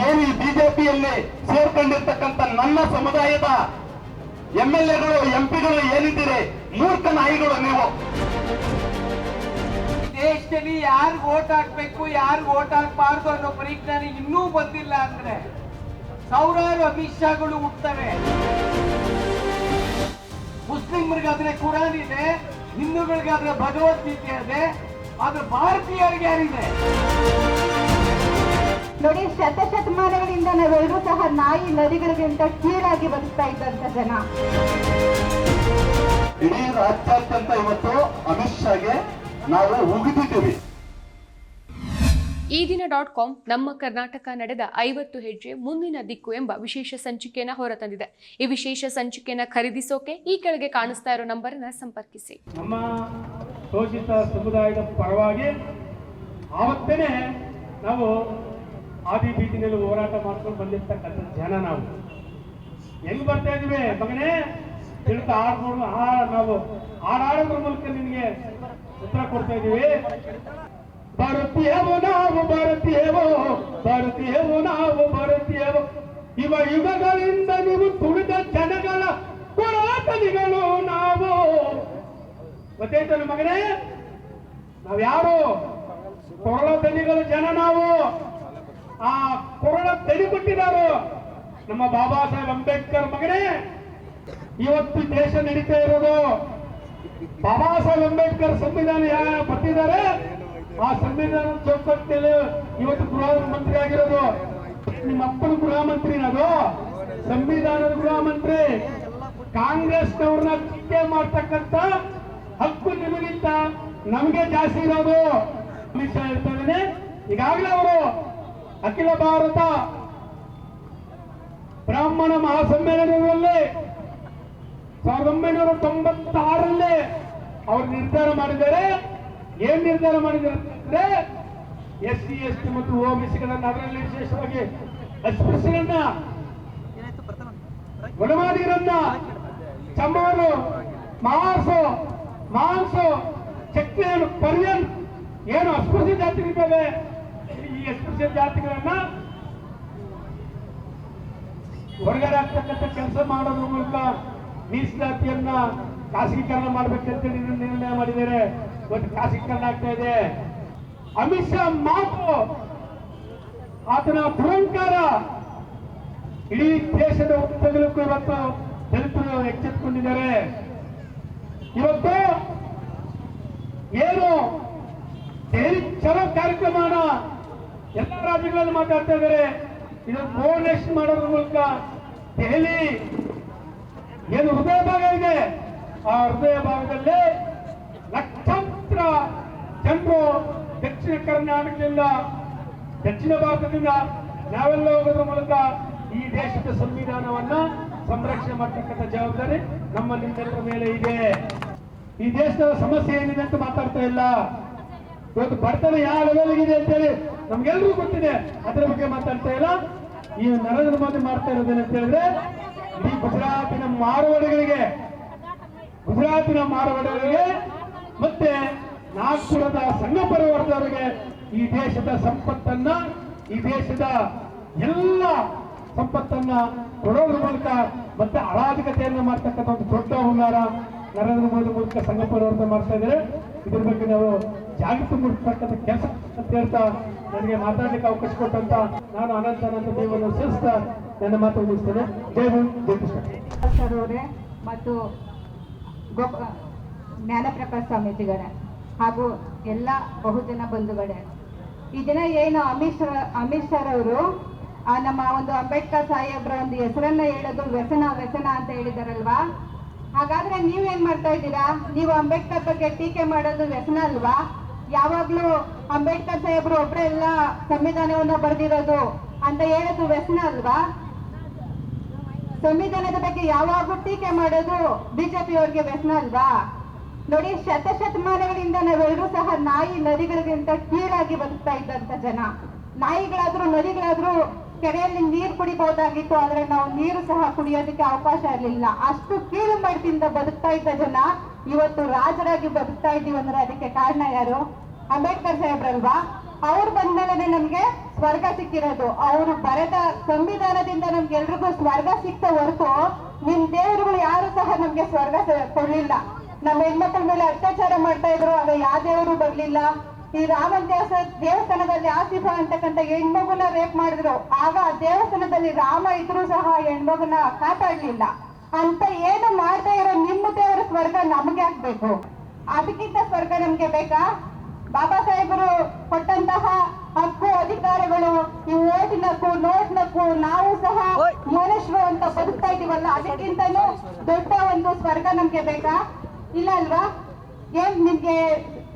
ಏನು ಈ ಬಿಜೆಪಿಯಲ್ಲಿ ಸೇರ್ಕೊಂಡಿರ್ತಕ್ಕಂಥ ನನ್ನ ಸಮುದಾಯದ ಎಂ ಎಲ್ ಎಗಳು, ಎಂ ಪಿಗಳು ಏನಿದ್ದೀರಿ? ಮೂರ್ಖ ನಾಯಿಗಳು ನೀವು. ದೇಶದಲ್ಲಿ ಯಾರು ಓಟ್ ಹಾಕ್ಬೇಕು, ಯಾರಿಗ್ ಓಟ್ ಹಾಕ್ಬಾರ್ದು ಅನ್ನೋ ಪರಿಜ್ಞಾನ ಇನ್ನೂ ಬಂದಿಲ್ಲ ಅಂದ್ರೆ ಸಾವಿರಾರು ಅಮಿತ್ ಶಾಗಳು ಹುಟ್ಟವೆ ಮುಸ್ಲಿಮರಿಗಾದ್ರೆ ಕುರಾನ್ ಇದೆ, ಹಿಂದೂಗಳಿಗಾದ್ರೆ ಭಗವದ್ಗೀತೆ ಇದೆ, ಆದ್ರೆ ಭಾರತೀಯರಿಗೆ ಯಾರಿದೆ? ನೋಡಿ ಶತಶತಮಾನಗಳಿಂದ ನಾವೆಲ್ಲರೂ ಸಹ ನಾಯಿ ನದಿಗಳಿಗಿಂತ ಕೀಳಾಗಿ ಬದುಕ್ತಾ ಇದ್ದಂತ ಜನ. ಇಡೀ ರಾಜ್ಯಾದ್ಯಂತ ಇವತ್ತು ಅಮಿತ್ ಶಾಗೆ ನಾವು ಉಗಿದಿದ್ದೀವಿ. ಈ ದಿನ ಡಾಟ್ ಕಾಮ್ ನಮ್ಮ ಕರ್ನಾಟಕ ನಡೆದ ಐವತ್ತು ಹೆಜ್ಜೆ ಮುಂದಿನ ದಿಕ್ಕು ಎಂಬ ವಿಶೇಷ ಸಂಚಿಕೆಯನ್ನು ಹೊರತಂದಿದೆ. ಈ ವಿಶೇಷ ಸಂಚಿಕೆಯನ್ನು ಖರೀದಿಸೋಕೆ ಈ ಕೆಳಗೆ ಕಾಣಿಸ್ತಾ ಇರೋ ನಂಬರನ್ನ ಸಂಪರ್ಕಿಸಿ. ನಮ್ಮ ಶೋಷಿತ ಸಮುದಾಯದ ಪರವಾಗಿ ಆವತ್ತೇನೆ ನಾವು ಆದಿ ಬೀದಿನಲ್ಲಿ ಹೋರಾಟ ಮಾಡ್ಕೊಂಡು ಬಂದಿರ್ತಕ್ಕಂಥ ಜನ ನಾವು. ಹೆಂಗ್ ಬರ್ತಾ ಇದೀವಿ ಮಗನೇ? ತಿಳ್ಕ ಹಾಡ್ಕೊಂಡು ಆ ನಾವು. ಹಾಡಾಡೋದ್ರ ಮೂಲಕ ನಿನಗೆ ಉತ್ತರ ಕೊಡ್ತಾ ಇದೀವಿ ಭಾರತೀಯವೋ ನಾವು, ಭಾರತೀಯವೋ ಭಾರತೀಯವೋ ನಾವು, ಭಾರತೀಯವೋ. ಇವ ಯುಗಗಳಿಂದ ನೀವು ತುಳಿದ ಜನಗಳ ಪುರಾತನಿಗಳು ನಾವು. ಗೊತ್ತಾಯ್ತಲ್ಲ ಮಗನೇ? ನಾವ್ಯಾರು? ಕೊರಳ ತನಿಗಳ ಜನ ನಾವು. ಆ ಕೊರಳ ದನಿ ಕೊಟ್ಟಿದ್ದಾರೆ ನಮ್ಮ ಬಾಬಾ ಸಾಹೇಬ್ ಅಂಬೇಡ್ಕರ್ ಮಗನೇ, ಇವತ್ತು ದೇಶ ನಡೀತಾ ಇರೋದು. ಬಾಬಾ ಸಾಹೇಬ್ ಅಂಬೇಡ್ಕರ್ ಸಂವಿಧಾನ ಯಾರು ಬರ್ತಿದ್ದಾರೆ. ಆ ಸಂವಿಧಾನ ಚೌಕಟ್ಟಲ್ಲಿ ಇವತ್ತು ಗೃಹ ಮಂತ್ರಿ ಆಗಿರೋದು. ನಿಮ್ಮ ಅಪ್ಪನ ಗೃಹ ಮಂತ್ರಿ ಅದು. ಸಂವಿಧಾನದ ಗೃಹ ಮಂತ್ರಿ. ಕಾಂಗ್ರೆಸ್ನವ್ರನ್ನ ಟೀಕೆ ಮಾಡ್ತಕ್ಕಂತ ಹಕ್ಕು ನಿಮಗಿಂತ ನಮ್ಗೆ ಜಾಸ್ತಿ ಇರೋದು. ಅಮಿತ್ ಶಾ ಹೇಳ್ತಾ ಇದ್ದಾನೆ. ಈಗಾಗಲೇ ಅವರು ಅಖಿಲ ಭಾರತ ಬ್ರಾಹ್ಮಣ ಮಹಾಸಮ್ಮೇಳನದಲ್ಲಿ ಸಾವಿರದ ಒಂಬೈನೂರ ತೊಂಬತ್ತಾರರಲ್ಲಿ ಅವರು ನಿರ್ಧಾರ ಮಾಡಿದ್ದಾರೆ. ಏನ್ ನಿರ್ಧಾರ ಮಾಡಿದ್ದಾರೆ ಅಂತಂದ್ರೆ ಎಸ್ ಸಿ, ಎಸ್ ಟಿ ಮತ್ತು ಓ ಗಳನ್ನ ಅದರಲ್ಲಿ ವಿಶೇಷವಾಗಿ ಅಸ್ಪೃಶ್ಯರನ್ನ ಗುಣಮಾದಿಗರನ್ನ ಚಮ್ಮವರು ಮಾಸು ಮಾಂಸು ಚಕ್ರಿಯನ್ನು ಪರ್ಯನ್ ಏನು ಅಸ್ಪೃಶ್ಯ ಜಾತಿಗಳಿದ್ದಾವೆ? ಈ ಅಸ್ಪೃಶ್ಯ ಜಾತಿಗಳನ್ನ ಹೊರಗಡೆ ಆಗ್ತಕ್ಕಂಥ ಕೆಲಸ ಮಾಡೋದ್ರ ಮೂಲಕ ಮೀಸಲಾತಿಯನ್ನ ಖಾಸಗೀಕರಣ ಮಾಡ್ಬೇಕಂತೇಳಿ ನಿರ್ಣಯ ಮಾಡಿದ್ದಾರೆ. ಒಂದು ಖಾಸಗೀಕರಣ ಆಗ್ತಾ ಇದೆ. ಅಮಿತ್ ಶಾ ಮಾತು, ಆತನ ಪುರಂಕಾರ ಇಡೀ ದೇಶದ ಉತ್ತಗಲಕ್ಕೂ ಇವತ್ತು ದಲಿತರು ಎಚ್ಚೆತ್ತುಕೊಂಡಿದ್ದಾರೆ ಇವತ್ತು ಏನು ದೆಹಲಿ ಚಲೋ ಕಾರ್ಯಕ್ರಮನ ಎಲ್ಲ ರಾಜ್ಯಗಳಲ್ಲಿ ಮಾತಾಡ್ತಾ ಇದ್ದಾರೆ. ಇದನ್ನು ಕೋಆರ್ಡಿನೇಷನ್ ಮಾಡೋದ್ರ ಮೂಲಕ ದೆಹಲಿ. ಏನು ಹೃದಯ ಭಾಗ ಇದೆ. ಆ ಹೃದಯ ಭಾಗದಲ್ಲಿ ಲಕ್ಷಾಂತರ ಜನರು ದಕ್ಷಿಣ ಕರ್ನಾಟಕದಿಂದ, ದಕ್ಷಿಣ ಭಾರತದಿಂದ ನಾವೆಲ್ಲ ಹೋಗೋದ್ರ ಮೂಲಕ ಈ ದೇಶದ ಸಂವಿಧಾನವನ್ನ ಸಂರಕ್ಷಣೆ ಮಾಡ್ತಕ್ಕಂಥ ಜವಾಬ್ದಾರಿ ನಮ್ಮ ನಿಮ್ಮೆಲ್ಲರ ಮೇಲೆ ಇದೆ. ಈ ದೇಶದ ಸಮಸ್ಯೆ ಏನಿದೆ ಅಂತ ಮಾತಾಡ್ತಾ ಇಲ್ಲ. ಇವತ್ತು ಬಡತನ ಯಾವ ಲೆವೆಲ್ ಇದೆ ಅಂತೇಳಿ ನಮ್ಗೆಲ್ರಿಗೂ ಗೊತ್ತಿದೆ. ಅದರ ಬಗ್ಗೆ ಮಾತಾಡ್ತಾ ಇಲ್ಲ. ಈ ನರೇಂದ್ರ ಮೋದಿ ಮಾಡ್ತಾ ಇರೋದೇನ ಅಂತ ಹೇಳಿದ್ರೆ ಈ ಗುಜರಾತಿನ ಮಾರುವಳಿಗಳಿಗೆ ಗುಜರಾತಿನ ಮಾರುವಳಿಗಳಿಗೆ, ಮತ್ತೆ ನಾಗ್ಪುರದ ಸಂಘ ಪರಿವಾರದವರಿಗೆ ಈ ದೇಶದ ಸಂಪತ್ತನ್ನ, ಈ ದೇಶದ ಎಲ್ಲ ಸಂಪತ್ತನ್ನ ಕೊಡೋದ್ರ ಮೂಲಕ ಮತ್ತೆ ಅರಾಜಕತೆಯನ್ನ ಮಾಡ್ತಕ್ಕಂಥ ಒಂದು ದೊಡ್ಡ ಹುನ್ನಾರ ನರೇಂದ್ರ ಮೋದಿ ಮೂಲಕ ಸಂಘ ಪರಿವರ್ತನೆ ಮಾಡ್ತಾ ಇದ್ದಾರೆ. ಇದ್ರ ಬಗ್ಗೆ ನಾವು ಜಾಗೃತಿ ಮೂಡಿಸ್ತಕ್ಕಂಥ ಕೆಲಸ ಅಂತ ಹೇಳ್ತಾ ನನಗೆ ಮಾತಾಡಲಿಕ್ಕೆ ಅವಕಾಶ ಕೊಟ್ಟಂತ ನಾನು ಅನಂತ ಅನಂತ ದೇವರನ್ನು ಸೇರಿಸ್ತಾ ನನ್ನ ಮಾತು ಮುಗಿಸ್ತೇನೆ. ದೇವರೇ ಕೃಷ್ಣ. ಮತ್ತು ಗೋಪ, ಜ್ಞಾನಪ್ರಕಾಶ್ ಸ್ವಾಮೀಜಿಗಳೇ ಹಾಗೂ ಎಲ್ಲ ಬಹುಜನ ಬಂಧುಗಳೇ. ಈ ದಿನ ಏನು ಅಮಿತ್ ಶಾ ಅಮಿತ್ ಶಾ ಅವರು ನಮ್ಮ ಒಂದು ಅಂಬೇಡ್ಕರ್ ಸಾಹೇಬ್ರ ಒಂದು ಹೆಸರನ್ನ ಹೇಳೋದು ವ್ಯಸನ ವ್ಯಸನ ಅಂತ ಹೇಳಿದಾರಲ್ವಾ? ಹಾಗಾದ್ರೆ ನೀವೇನ್ ಮಾಡ್ತಾ ಇದ್ದೀರಾ? ನೀವು ಅಂಬೇಡ್ಕರ್ ಬಗ್ಗೆ ಟೀಕೆ ಮಾಡೋದು ವ್ಯಸನ ಅಲ್ವಾ? ಯಾವಾಗ್ಲೂ ಅಂಬೇಡ್ಕರ್ ಸಾಹೇಬ್ರು ಒಬ್ರೇ ಎಲ್ಲ ಸಂವಿಧಾನವನ್ನ ಬರೆದಿರೋದು ಅಂತ ಹೇಳೋದು ವ್ಯಸನ ಅಲ್ವಾ? ಸಂವಿಧಾನದ ಬಗ್ಗೆ ಯಾವಾಗೂ ಟೀಕೆ ಮಾಡೋದು ಬಿಜೆಪಿ ಅವ್ರಿಗೆ ವ್ಯಸನ ಅಲ್ವಾ? ನೋಡಿ, ಶತಶತಮಾನಗಳಿಂದ ನಾವೆಲ್ಲರೂ ಸಹ ನಾಯಿ ನದಿಗಳಿಗಿಂತ ಕೀಳಾಗಿ ಬದುಕ್ತಾ ಇದ್ದಂತ ಜನ. ನಾಯಿಗಳಾದ್ರೂ ನದಿಗಳಾದ್ರೂ ಕೆರೆಯಲ್ಲಿ ನೀರು ಕುಡಿಬಹುದಾಗಿತ್ತು, ಆದ್ರೆ ನಾವು ನೀರು ಸಹ ಕುಡಿಯೋದಕ್ಕೆ ಅವಕಾಶ ಇರಲಿಲ್ಲ. ಅಷ್ಟು ಕೀಳು ಮಟ್ಟದಿಂದ ಬದುಕ್ತಾ ಇದ್ದ ಜನ ಇವತ್ತು ರಾಜರಾಗಿ ಬದುಕ್ತಾ ಇದ್ದೀವಿ ಅಂದ್ರೆ ಅದಕ್ಕೆ ಕಾರಣ ಯಾರು? ಅಂಬೇಡ್ಕರ್ ಸಾಹೇಬ್ರಲ್ವಾ ಅವ್ರು ಬಂದ್ಮೇಲೆ ನಮ್ಗೆ ಸ್ವರ್ಗ ಸಿಕ್ಕಿರೋದು. ಅವರು ಬರೆದ ಸಂವಿಧಾನದಿಂದ ನಮ್ಗೆಲ್ರಿಗೂ ಸ್ವರ್ಗ ಸಿಕ್ತ ಹೊರತು ನಿಮ್ ದೇವರುಗಳು ಯಾರು ಸಹ ನಮ್ಗೆ ಸ್ವರ್ಗ ಕೊಡ್ಲಿಲ್ಲ. ನಮ್ಮ ಹೆಣ್ಮಕ್ಳ ಮೇಲೆ ಅತ್ಯಾಚಾರ ಮಾಡ್ತಾ ಇದ್ರು, ಆಗ ಯಾವ ದೇವರು ಬರ್ಲಿಲ್ಲ? ಈ ರಾಮನ್ ದೇವಸ್ಥಾನ ದೇವಸ್ಥಾನದಲ್ಲಿ ಆಸಿಫ ಅಂತಕ್ಕಂಥ ಹೆಣ್ಮಗುನ ರೇಪ್ ಮಾಡಿದ್ರು. ಆಗ ದೇವಸ್ಥಾನದಲ್ಲಿ ರಾಮ ಇದ್ರು ಸಹ ಹೆಣ್ಮಗುನ ಕಾಪಾಡ್ಲಿಲ್ಲ. ಅಂತ ಏನು ಮಾಡ್ತಾ ಇರೋ ನಿಮ್ಮ ದೇವರ ಸ್ವರ್ಗ ನಮ್ಗೆ ಆಗ್ಬೇಕು. ಅದಕ್ಕಿಂತ ಸ್ವರ್ಗ ನಮ್ಗೆ ಬೇಕಾ? ಬಾಬಾ ಸಾಹೇಬರು ಕೊಟ್ಟಂತಹ ಹಕ್ಕು ಅಧಿಕಾರಗಳು ಈ ಓಟಿನಕ್ಕೂ ನೋಟ್ನಕ್ಕೂ ನಾವು ಸಹ ಮನುಷ್ಯರು ಅಂತ ಬದುಕ್ತಾ ಇದೀವಲ್ಲ ಅದಕ್ಕಿಂತಲೂ ದೊಡ್ಡ ಒಂದು ಸ್ವರ್ಗ ನಮ್ಗೆ ಬೇಕಾ? ಇಲ್ಲ ಅಲ್ವಾ? ಏನ್ ನಿಮ್ಗೆ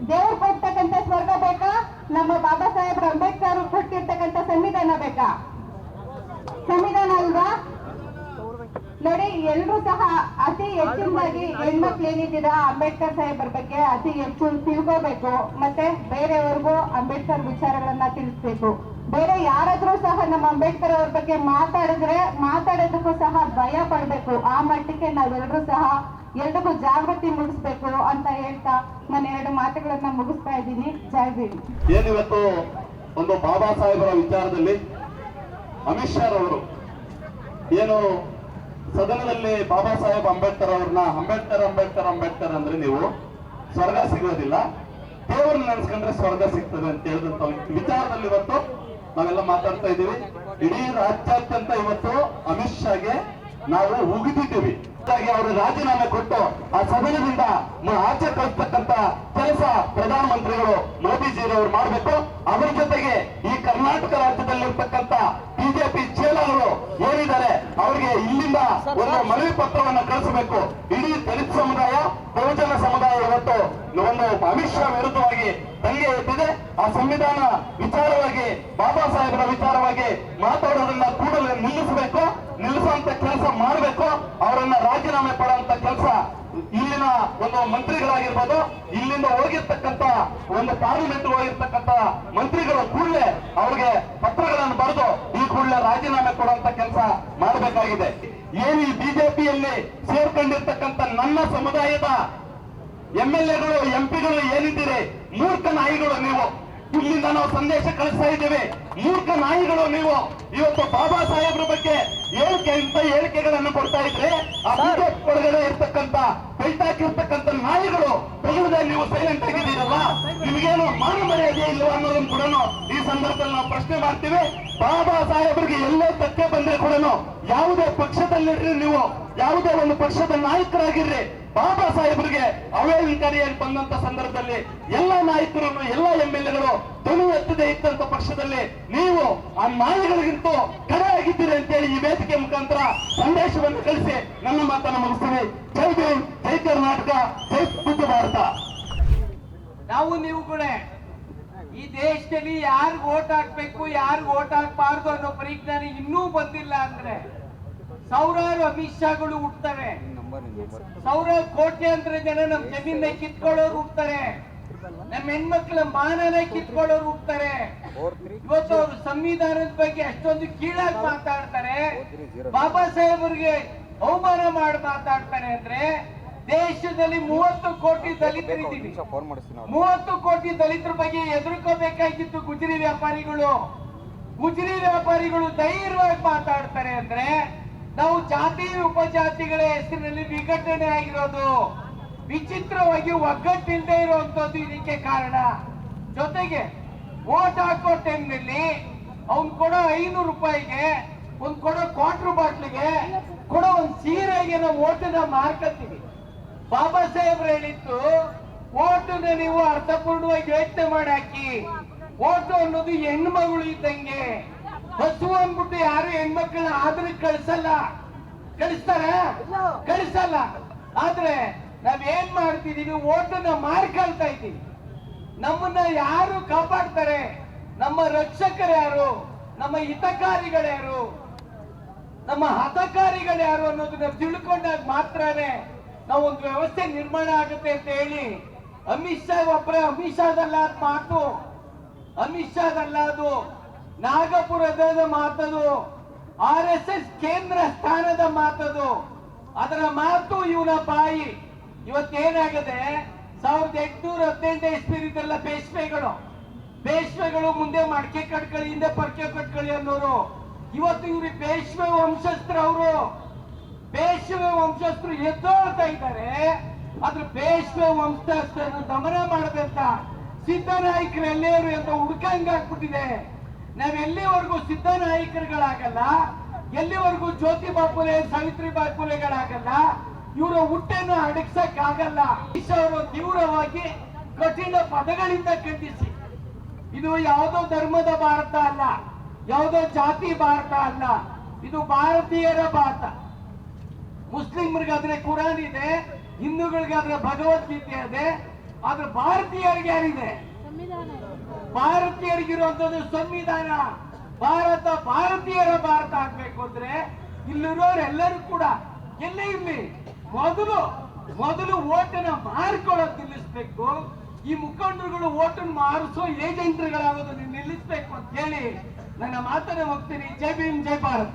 ದೇವ್ರು ಕೊಡ್ತಕ್ಕಂತ ಸ್ವರ್ಗ ಬೇಕಾ? ನಮ್ಮ ಬಾಬಾ ಸಾಹೇಬ್ರು ಅಂಬೇಡ್ಕರ್ ಕೊಟ್ಟಿರ್ತಕ್ಕಂಥ ಸಂವಿಧಾನ ಬೇಕಾ? ಸಂವಿಧಾನ ಅಲ್ವಾ? ನೋಡಿ ಎಲ್ರು ಸಹ ಅತಿ ಹೆಚ್ಚಿನದಾಗಿ ಹೆಣ್ಮಕ್ಳು ಏನಿದ್ದೀರಾ ಅಂಬೇಡ್ಕರ್ ಸಾಹೇಬರ ಬಗ್ಗೆ ಅತಿ ಹೆಚ್ಚು ತಿಳ್ಕೋಬೇಕು. ಮತ್ತೆ ಬೇರೆಯವ್ರಿಗೂ ಅಂಬೇಡ್ಕರ್ ವಿಚಾರಗಳನ್ನ ತಿಳಿಸ್ಬೇಕು. ಬೇರೆ ಯಾರಾದ್ರೂ ಸಹ ನಮ್ಮ ಅಂಬೇಡ್ಕರ್ ಅವ್ರ ಬಗ್ಗೆ ಮಾತಾಡಿದ್ರೆ ಮಾತಾಡೋದಕ್ಕೂ ಸಹ ಭಯ ಪಡ್ಬೇಕು. ಆ ಮಟ್ಟಕ್ಕೆ ನಾವೆಲ್ಲರೂ ಸಹ ಎಲ್ರಿಗೂ ಜಾಗೃತಿ ಮೂಡಿಸ್ಬೇಕು ಅಂತ ಹೇಳ್ತಾ ನಾನು ಎರಡು ಮಾತುಗಳನ್ನ ಮುಗಿಸ್ತಾ ಇದ್ದೀನಿ. ಜೈ ಭೀಮ್. ಏನಿವತ್ತು ಒಂದು ಬಾಬಾ ಸಾಹೇಬರ ವಿಚಾರದಲ್ಲಿ ಅಮಿತ್ ಶಾ ಅವರು ಏನು ಸದನದಲ್ಲಿ ಬಾಬಾ ಸಾಹೇಬ್ ಅಂಬೇಡ್ಕರ್ ಅವ್ರನ್ನ ಅಂಬೇಡ್ಕರ್ ಅಂಬೇಡ್ಕರ್ ಅಂಬೇಡ್ಕರ್ ಅಂದ್ರೆ ನೀವು ಸ್ವರ್ಗ ಸಿಗೋದಿಲ್ಲ. ದೇವರನ್ನ ನೆನೆಸ್ಕೊಂಡ್ರೆ ಸ್ವರ್ಗ ಸಿಗ್ತದೆ ಅಂತ ಹೇಳಿದಂತ ವಿಚಾರದಲ್ಲಿ ಇವತ್ತು ನಾವೆಲ್ಲ ಮಾತಾಡ್ತಾ ಇದ್ದೀವಿ. ಇಡೀ ರಾಜ್ಯಾದ್ಯಂತ ಇವತ್ತು ಅಮಿತ್ ಶಾಗೆ ನಾವು ಉಗಿದಿದ್ದೀವಿ. ಅವರು ರಾಜೀನಾಮೆ ಕೊಟ್ಟು ಆ ಸದನದಿಂದ ಆಚೆ ಕಳಿಸ್ತಕ್ಕಂತ ಕೆಲಸ ಪ್ರಧಾನಮಂತ್ರಿಗಳು ಮೋದಿಜಿರವರು ಮಾಡಬೇಕು. ಅವರ ಜೊತೆಗೆ ಈ ಕರ್ನಾಟಕ ಏನಿದ್ದಾರೆ ಅವರಿಗೆ ಇಲ್ಲಿಂದ ಒಂದು ಮನವಿ ಪತ್ರವನ್ನು ಕಳಿಸಬೇಕು. ಇಡೀ ದಲಿತ ಸಮುದಾಯ ಬಹುಜನ ಸಮುದಾಯ ಇವತ್ತು ಒಂದು ಅಮಿತ್ ಶಾ ವಿರುದ್ಧವಾಗಿ ದಂಗೆ ಎತ್ತಿದೆ ಆ ಸಂವಿಧಾನ ವಿಚಾರವಾಗಿ ಬಾಬಾ ಸಾಹೇಬರ ವಿಚಾರವಾಗಿ ಮಾತಾಡೋದನ್ನ ಕೂಡಲೇ ನಿಲ್ಲಿಸಬೇಕು. ನಿಲ್ಲಿಸುವಂತ ಕೆಲಸ ಮಾಡಬೇಕು. ಅವರನ್ನ ರಾಜೀನಾಮೆ ಪಡುವಂತ ಕೆಲಸ ಇಲ್ಲಿನ ಒಂದು ಮಂತ್ರಿಗಳಾಗಿರ್ಬೋದು ಇಲ್ಲಿಂದ ಹೋಗಿರ್ತಕ್ಕಂತ ಒಂದು ಪಾರ್ಲಿಮೆಂಟ್ ಹೋಗಿರ್ತಕ್ಕಂತ ಮಂತ್ರಿಗಳು ಕೂಡಲೇ ಅವ್ರಿಗೆ ಪತ್ರಗಳನ್ನು ಬರೆದು ಕೂಡಲೇ ರಾಜೀನಾಮೆ ಕೊಡುವಂತ ಕೆಲಸ ಮಾಡಬೇಕಾಗಿದೆ. ಏನು ಈ ಬಿಜೆಪಿಯಲ್ಲಿ ಸೇರ್ಕೊಂಡಿರ್ತಕ್ಕಂತ ನನ್ನ ಸಮುದಾಯದ ಎಂ ಎಲ್ ಎಂಪಿಗಳು ಏನಿದ್ದೀರಿ? ಮೂರ್ಖ ನಾಯಿಗಳು ನೀವು. ಇಲ್ಲಿಂದ ನಾವು ಸಂದೇಶ ಕಳಿಸ್ತಾ ಇದ್ದೇವೆ. ಮೂರ್ಖ ನಾಯಿಗಳು ನೀವು ಇವತ್ತು ಬಾಬಾ ಸಾಹೇಬ್ರ ಬಗ್ಗೆ ಹೇಳಿಕೆ ಅಂತ ಹೇಳಿಕೆಗಳನ್ನು ಕೊಡ್ತಾ ಇದ್ರೆ ಒಳಗಡೆ ಇರ್ತಕ್ಕಂತ ಬೆಲ್ಟಾಕಿರ್ತಕ್ಕಂತ ನಾಯಿಗಳು ತೆಗೆದೇ ನೀವು ಸೈಲೆಂಟ್ ಆಗಿದ್ದೀರಲ್ಲ? ನಿಮಗೇನು ಮಾನ ಮರ್ಯಾದೆ ಇಲ್ವಾ ಅನ್ನೋದನ್ನು ಕೂಡ ಈ ಸಂದರ್ಭದಲ್ಲಿ ನಾವು ಪ್ರಶ್ನೆ ಮಾಡ್ತೀವಿ. ಬಾಬಾ ಸಾಹೇಬ್ರಿಗೆ ಎಲ್ಲೇ ತಕ್ಕೆ ಬಂದ್ರೆ ಕೂಡ ಯಾವುದೇ ಪಕ್ಷದಲ್ಲಿರ್ರಿ ನೀವು ಯಾವುದೇ ಒಂದು ಪಕ್ಷದ ನಾಯಕರಾಗಿರ್ರಿ ಬಾಬಾ ಸಾಹೇಬರಿಗೆ ಅವೇಳನಕಾರಿಯಾಗಿ ಬಂದಂತ ಸಂದರ್ಭದಲ್ಲಿ ಎಲ್ಲ ನಾಯಕರು ಎಲ್ಲ ಎಂ ಎಲ್ ಎಗಳು ಧ್ವನಿ ಎತ್ತದೇ ಇದ್ದಂತ ಪಕ್ಷದಲ್ಲಿ ನೀವು ಆ ನಾಯಿಗಳಿಗಿಂತೂ ಕಡೆ ಆಗಿದ್ದೀರಿ ಅಂತೇಳಿ ಈ ವೇದಿಕೆ ಮುಖಾಂತರ ಸಂದೇಶವನ್ನು ಕಳಿಸಿ ನನ್ನ ಮಾತನ್ನು ಮುಗಿಸ್ತೀನಿ. ಜೈ ಭೀಮ್, ಜೈ ಕರ್ನಾಟಕ, ಜೈ ಬುದ್ಧ ಭಾರತ. ನಾವು ನೀವು ಕೂಡ ಈ ದೇಶದಲ್ಲಿ ಯಾರು ಓಟ್ ಹಾಕ್ಬೇಕು ಯಾರು ಓಟ್ ಹಾಕ್ಬಾರ್ದು ಅನ್ನೋ ಪರಿಜ್ಞಾನ ಇನ್ನೂ ಬಂದಿಲ್ಲ ಅಂದ್ರೆ, ಸಾವಿರಾರು ಅಮಿತ್ ಶಾಗಳು ಹುಟ್ಟುತ್ತವೆ ಸಾವಿರಾರು ಕೋಟ್ಯಾಂತರ ಜನ ನಮ್ ಜಮೀನ ಕಿತ್ಕೊಳ್ಳೋರು ಹೋಗ್ತಾರೆ. ನಮ್ಮ ಹೆಣ್ಮಕ್ಳ ಮಾನನ ಕಿತ್ಕೊಳ್ಳೋರು ಹೋಗ್ತಾರೆ. ಇವತ್ತು ಅವರು ಸಂವಿಧಾನದ ಬಗ್ಗೆ ಅಷ್ಟೊಂದು ಕೀಳಾಗಿ ಮಾತಾಡ್ತಾರೆ. ಬಾಬಾ ಸಾಹೇಬ್ರಿಗೆ ಅವಮಾನ ಮಾಡಿ ಮಾತಾಡ್ತಾರೆ ಅಂದ್ರೆ ದೇಶದಲ್ಲಿ ಮೂವತ್ತು ಕೋಟಿ ದಲಿತರಿದ್ದೀವಿ ಮೂವತ್ತು ಕೋಟಿ ದಲಿತರ ಬಗ್ಗೆ ಎದುರ್ಕೋಬೇಕಾಗಿತ್ತು ಗುಜರಿ ವ್ಯಾಪಾರಿಗಳು. ಗುಜರಿ ವ್ಯಾಪಾರಿಗಳು ಧೈರ್ಯವಾಗಿ ಮಾತಾಡ್ತಾರೆ ಅಂದ್ರೆ ನಾವು ಜಾತಿ ಉಪಜಾತಿಗಳ ಹೆಸರಿನಲ್ಲಿ ವಿಘಟನೆ ಆಗಿರೋದು, ವಿಚಿತ್ರವಾಗಿ ಒಗ್ಗಟ್ಟಿಲ್ಲದೆ ಇರುವಂತದ್ದು ಇದಕ್ಕೆ ಕಾರಣ. ಜೊತೆಗೆ ಓಟ್ ಹಾಕೋ ಟೈಮ್ನಲ್ಲಿ ಅವ್ನು ಕೊಡೋ ಐನೂರು ರೂಪಾಯಿಗೆ ಒಂದು ಕೊಡೋ ಕ್ವಾರ್ಟರ್ ಬಾಟ್ಲಿಗೆ ಕೊಡೋ ಒಂದು ಸೀರೆಗೆ ನಾವು ಓಟನ್ನ ಮಾರ್ಕತ್ತೀವಿ. ಬಾಬಾ ಸಾಹೇಬ್ರು ಹೇಳಿತ್ತು ಓಟನ್ನ ನೀವು ಅರ್ಥಪೂರ್ಣವಾಗಿ ಯೋಚನೆ ಮಾಡಿ ಹಾಕಿ ಓಟು ಅನ್ನೋದು ಹೆಣ್ಮಗಳು ಇದ್ದಂಗೆ ಹಸು ಅಂದ್ಬಿಟ್ಟು ಯಾರು ಹೆಣ್ಮಕ್ಳನ್ನ ಆದ್ರೆ ಕಳಿಸಲ್ಲ. ಕಳಿಸ್ತಾರ? ಕಳಿಸಲ್ಲ. ಆದ್ರೆ ನಾವ್ ಏನ್ ಮಾಡ್ತಿದೀವಿ? ಓಟನ್ನ ಮಾರ್ಕೊಳ್ತಾ ಇದ್ದೀವಿ. ನಮ್ಮನ್ನ ಯಾರು ಕಾಪಾಡ್ತಾರೆ? ನಮ್ಮ ರಕ್ಷಕರು ಯಾರು? ನಮ್ಮ ಹಿತಕಾರಿಗಳು ಯಾರು? ನಮ್ಮ ಹತಕಾರಿಗಳು ಯಾರು ಅನ್ನೋದನ್ನ ತಿಳ್ಕೊಂಡಾಗ ಮಾತ್ರನೇ ನಾವು ಒಂದು ವ್ಯವಸ್ಥೆ ನಿರ್ಮಾಣ ಆಗುತ್ತೆ ಅಂತ ಹೇಳಿ ಅಮಿತ್ ಶಾ ಒಬ್ಬರೇ ಅಮಿತ್ ಶಾದಲ್ಲ ಅದು ಮಾತು. ಅಮಿತ್ ಶಾದಲ್ಲ ಅದು ನಾಗಪುರದ ಮಾತದು, ಆರ್ ಎಸ್ ಎಸ್ ಕೇಂದ್ರ ಸ್ಥಾನದ ಮಾತದು. ಅದರ ಮಾತು ಇವನ ಬಾಯಿ. ಇವತ್ತೇನಾಗಿದೆ? ಸಾವಿರದ ಎಂಟುನೂರ ಹದಿನೆಂಟು ಇಸ್ವಿರಿದ್ದೆಲ್ಲ ಪೇಶ್ವೆಗಳು ಪೇಶ್ವೆಗಳು ಮುಂದೆ ಮಡಕೆ ಕಟ್ಕಳಿ, ಹಿಂದೆ ಪರ್ಕೆ ಕಟ್ಕಳಿ ಅನ್ನೋರು. ಇವತ್ತು ಇವ್ರಿ ಪೇಶ್ವೆ ವಂಶಸ್ಥರು ಅವರು. ಪೇಶ್ವೆ ವಂಶಸ್ಥರು ಎದ್ದೋಳ್ತಾ ಇದ್ದಾರೆ. ಅದ್ರ ಪೇಶ್ವೆ ವಂಶಸ್ಥರನ್ನು ದಮನ ಮಾಡದಂತ ಸಿದ್ದನಾಯಕರು ಎಲ್ಲಿಯವರು ಅಂತ ಹುಡ್ಕಂಗ್ ಆಗ್ಬಿಟ್ಟಿದೆ ಸಿದ್ಧ ನಾಯಕರುಗಳಾಗಲ್ಲ, ಎಲ್ಲಿವರೆಗೂ ಜ್ಯೋತಿ ಬಾಪುಲೆ, ಸಾವಿತ್ರಿ ಬಾಪುಲೆಗಳಾಗಲ್ಲ, ಇವರ ಹುಟ್ಟನ್ನು ಅಡಗಿಸಕ್ ಆಗಲ್ಲ ಅವರು ತೀವ್ರವಾಗಿ ಕಠಿಣ ಪದಗಳಿಂದ ಖಂಡಿಸಿ. ಇದು ಯಾವುದೋ ಧರ್ಮದ ಭಾರತ ಅಲ್ಲ, ಯಾವುದೋ ಜಾತಿ ಭಾರತ ಅಲ್ಲ, ಇದು ಭಾರತೀಯರ ಭಾರತ. ಮುಸ್ಲಿಮರಿಗಾದ್ರೆ ಕುರಾನ್ ಇದೆ, ಹಿಂದೂಗಳಿಗಾದ್ರೆ ಭಗವದ್ಗೀತೆ ಇದೆ, ಆದ್ರೆ ಭಾರತೀಯರಿಗೆ ಯಾರಿದೆ? ಭಾರತೀಯರಿಗಿರುವಂತದ್ದು ಸಂವಿಧಾನ. ಭಾರತ ಭಾರತೀಯರ ಭಾರತ ಆಗ್ಬೇಕು ಅಂದ್ರೆ ಇಲ್ಲಿರೋರೆಲ್ಲರೂ ಕೂಡ ಎಲ್ಲೇ ಇರ್ಲಿ? ಮೊದಲು ಮೊದಲು ಓಟನ್ನ ಮಾರ್ಕೊಳ್ಳೋದು ನಿಲ್ಲಿಸ್ಬೇಕು. ಈ ಮುಖಂಡರುಗಳು ಓಟನ್ನು ಮಾರಿಸೋ ಏಜೆಂಟ್ಗಳಾಗೋದನ್ನ ನಿಲ್ಲಿಸ್ಬೇಕು ಅಂತ ಹೇಳಿ ನನ್ನ ಮಾತನ್ನ ಹೋಗ್ತೀನಿ. ಜೈ ಭೀಮ್, ಜೈ ಭಾರತ್.